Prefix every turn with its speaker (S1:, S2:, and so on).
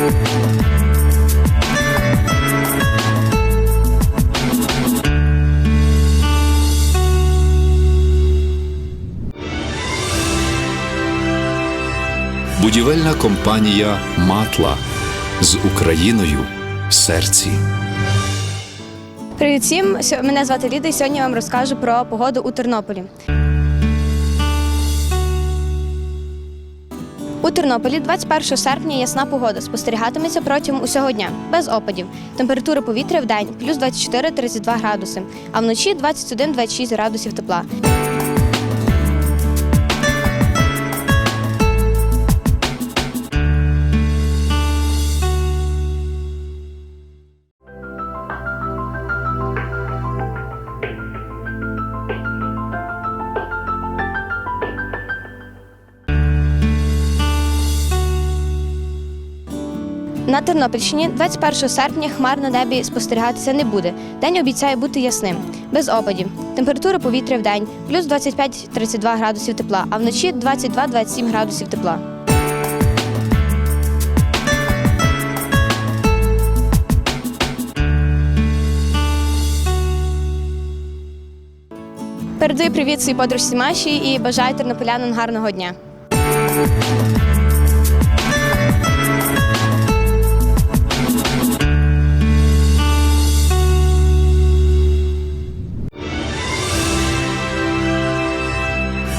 S1: Будівельна компанія Матла з Україною в серці.
S2: Привіт всім! Мене звати Ліда і сьогодні я вам розкажу про погоду у Тернополі. У Тернополі 21 серпня ясна погода спостерігатиметься протягом усього дня, без опадів. Температура повітря в день плюс 24-32 градуси, а вночі 21-26 градусів тепла. На Тернопільщині 21 серпня хмар на небі спостерігатися не буде. День обіцяє бути ясним, без опадів. Температура повітря в день плюс 25-32 градусів тепла, а вночі 22-27 градусів тепла. Передаю привіт своїй подружці Маші і бажаю тернополянам гарного дня.